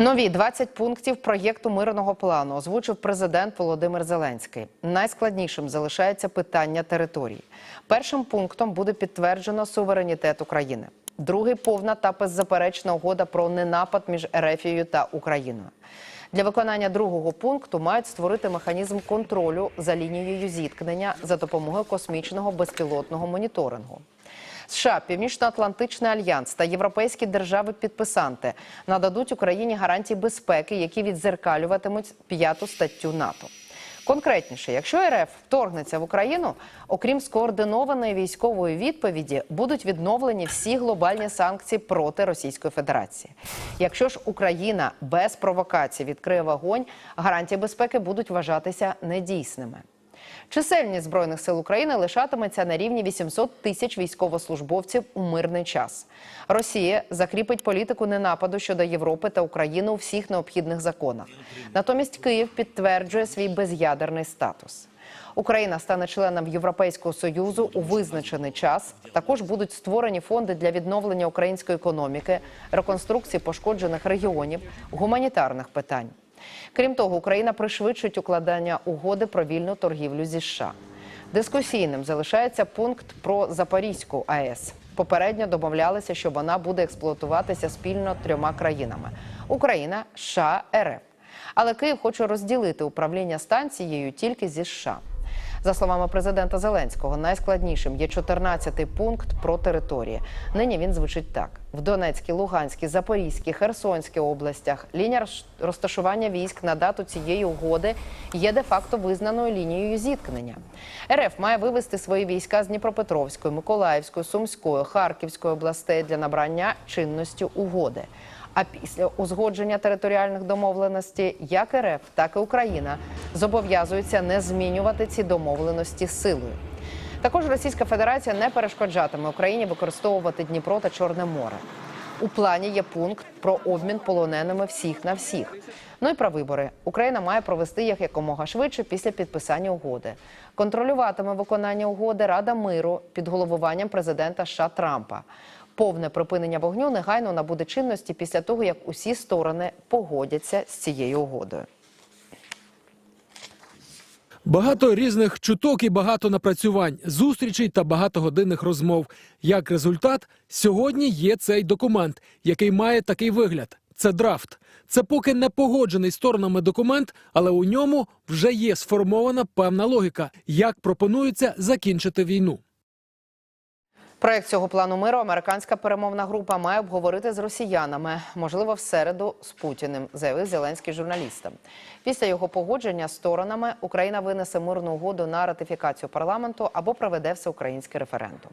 Нові 20 пунктів проєкту мирного плану озвучив президент Володимир Зеленський. Найскладнішим залишається питання території. Першим пунктом буде підтверджено суверенітет України. Другий повна та беззаперечна угода про ненапад між Ерефією та Україною. Для виконання другого пункту мають створити механізм контролю за лінією зіткнення за допомогою космічного безпілотного моніторингу. США, Північно-Атлантичний альянс та європейські держави-підписанти нададуть Україні гарантії безпеки, які відзеркалюватимуть п'яту статтю НАТО. Конкретніше, якщо РФ вторгнеться в Україну, окрім скоординованої військової відповіді, будуть відновлені всі глобальні санкції проти Російської Федерації. Якщо ж Україна без провокацій відкриє вогонь, гарантії безпеки будуть вважатися недійсними. Чисельність збройних сил України лишатиметься на рівні 800 тисяч військовослужбовців у мирний час. Росія закріпить політику ненападу щодо Європи та України у всіх необхідних законах. Натомість Київ підтверджує свій без'ядерний статус. Україна стане членом Європейського союзу у визначений час. Також будуть створені фонди для відновлення української економіки, реконструкції пошкоджених регіонів, гуманітарних питань. Крім того, Україна пришвидшить укладання угоди про вільну торгівлю зі США. Дискусійним залишається пункт про Запорізьку АЕС. Попередньо домовлялися, що вона буде експлуатуватися спільно трьома країнами: Україна, США, РФ. Але Київ хоче розділити управління станцією тільки зі США. За словами президента Зеленського, найскладнішим є 14-й пункт про території. Нині він звучить так: в Донецькій, Луганській, Запорізькій, Херсонській областях лінія розташування військ на дату цієї угоди є де-факто визнаною лінією зіткнення. РФ має вивести свої війська з Дніпропетровської, Миколаївської, Сумської, Харківської областей для набрання чинності угоди. А після узгодження територіальних домовленостей як РФ, так і Україна зобов'язуються не змінювати ці домовленості силою. Також Російська Федерація не перешкоджатиме Україні використовувати Дніпро та Чорне море. У плані є пункт про обмін полоненими всіх на всіх. Ну і про вибори. Україна має провести їх якомога швидше після підписання угоди. Контролюватиме виконання угоди Рада миру під головуванням президента США Трампа. Повне припинення вогню негайно набуде чинності після того, як усі сторони погодяться з цією угодою. Багато різних чуток і багато напрацювань, зустрічей та багатогодинних розмов. Як результат, сьогодні є цей документ, який має такий вигляд. Це драфт. Це поки не погоджений сторонами документ, але у ньому вже є сформована певна логіка, як пропонується закінчити війну. Проект цього плану миру американська перемовна група має обговорити з росіянами, можливо, в середу з Путіним, заявив Зеленський журналістам. Після його погодження сторонами Україна винесе мирну угоду на ратифікацію парламенту або проведе всеукраїнський референдум.